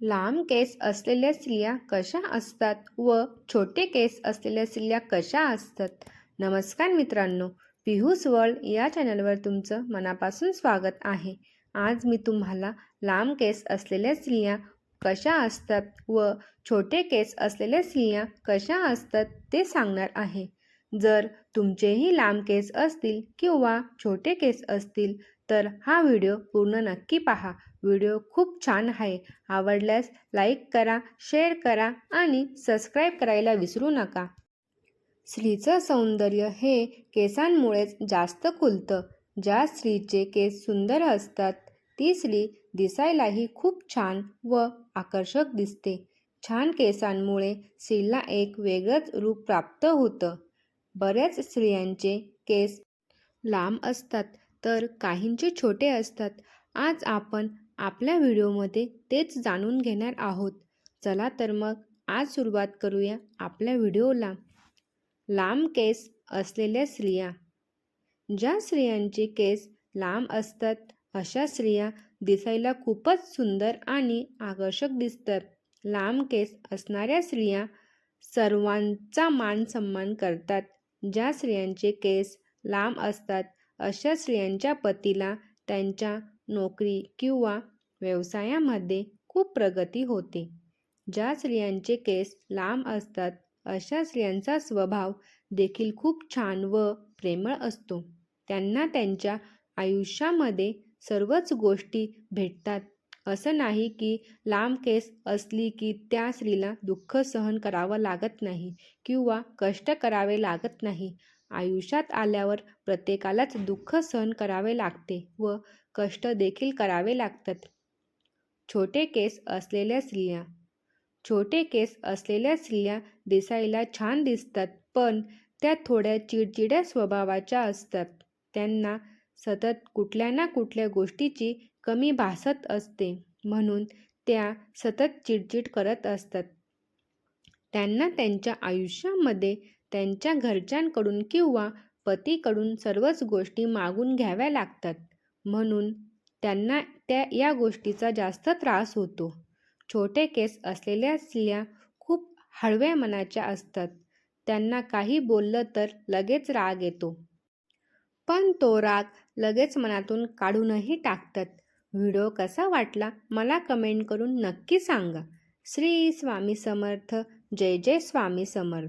लांब केस असलेल्या स्त्रिया कशा असतात व छोटे केस असलेल्या स्त्रिया कशा असतात? नमस्कार मित्रांनो पिहूस वर्ल्ड या चॅनलवर तुमचं मनापासून स्वागत आहे. आज मी तुम्हाला लांब केस असलेल्या स्त्रिया कशा असतात व छोटे केस असलेल्या स्त्रिया कशा असतात ते सांगणार आहे. जर तुमचेही लांब केस असतील किंवा छोटे केस असतील तर हा व्हिडिओ पूर्ण नक्की पहा. व्हिडिओ खूप छान आहे. आवडल्यास लाईक करा शेअर करा आणि सबस्क्राईब करायला विसरू नका. स्त्रीचं सौंदर्य हे केसांमुळेच जास्त खुलतं. ज्या स्त्रीचे केस सुंदर असतात ती स्त्री दिसायलाही खूप छान व आकर्षक दिसते. छान केसांमुळे स्त्रीला एक वेगळंच रूप प्राप्त होतं. बऱ्याच स्त्रियांचे केस लांब असतात. तर काहींचे छोटे असतात. आज आपण आपल्या व्हिडिओमध्ये तेच जाणून घेणार आहोत. चला तर मग आज सुरुवात करूया आपल्या व्हिडिओला. लांब केस असलेल्या स्त्रिया. ज्या स्त्रियांचे केस लांब असतात अशा स्त्रिया दिसायला खूपच सुंदर आणि आकर्षक दिसतात. लांब केस असणाऱ्या स्त्रिया सर्वांचा मान सन्मान करतात. ज्या स्त्रियांचे केस लांब असतात अशा स्त्रियांच्या पतीला त्यांच्या नोकरी किंवा व्यवसायामध्ये खूप प्रगती होते. ज्या स्त्रियांचे केस लांब असतात अशा स्त्रियांचा स्वभाव देखील खूप छान व प्रेमळ असतो. त्यांना त्यांच्या आयुष्यामध्ये सर्वच गोष्टी भेटतात. असं नाही की लांब केस असली की त्या स्त्रीला दुःख सहन करावं लागत नाही किंवा कष्ट करावे लागत नाही. आयुष्यात आल्यावर प्रत्येकालाच दुःख सहन करावे लागते व कष्ट देखील करावे लागतात. छोटे केस असलेल्या स्त्रिया. छोटे केस असलेल्या स्त्रिया दिसायला छान दिसतात पण त्या थोड्या चिडचिड्या स्वभावाच्या असतात. त्यांना सतत कुठल्या ना कुठल्या गोष्टीची कमी भासत असते म्हणून त्या सतत चिडचिड करत असतात. त्यांना त्यांच्या आयुष्यामध्ये त्यांच्या घरच्यांकडून किंवा पतीकडून सर्वच गोष्टी मागून घ्याव्या लागतात. म्हणून त्यांना त्या या गोष्टीचा जास्त त्रास होतो. छोटे केस असलेल्या स्त्रिया खूप हळव्या मनाच्या असतात. त्यांना काही बोललं तर लगेच राग येतो. पण तो राग लगेच मनातून काढूनही टाकतात. व्हिडिओ कसा वाटला मला कमेंट करून नक्की सांगा. श्री स्वामी समर्थ. जय जय स्वामी समर्थ.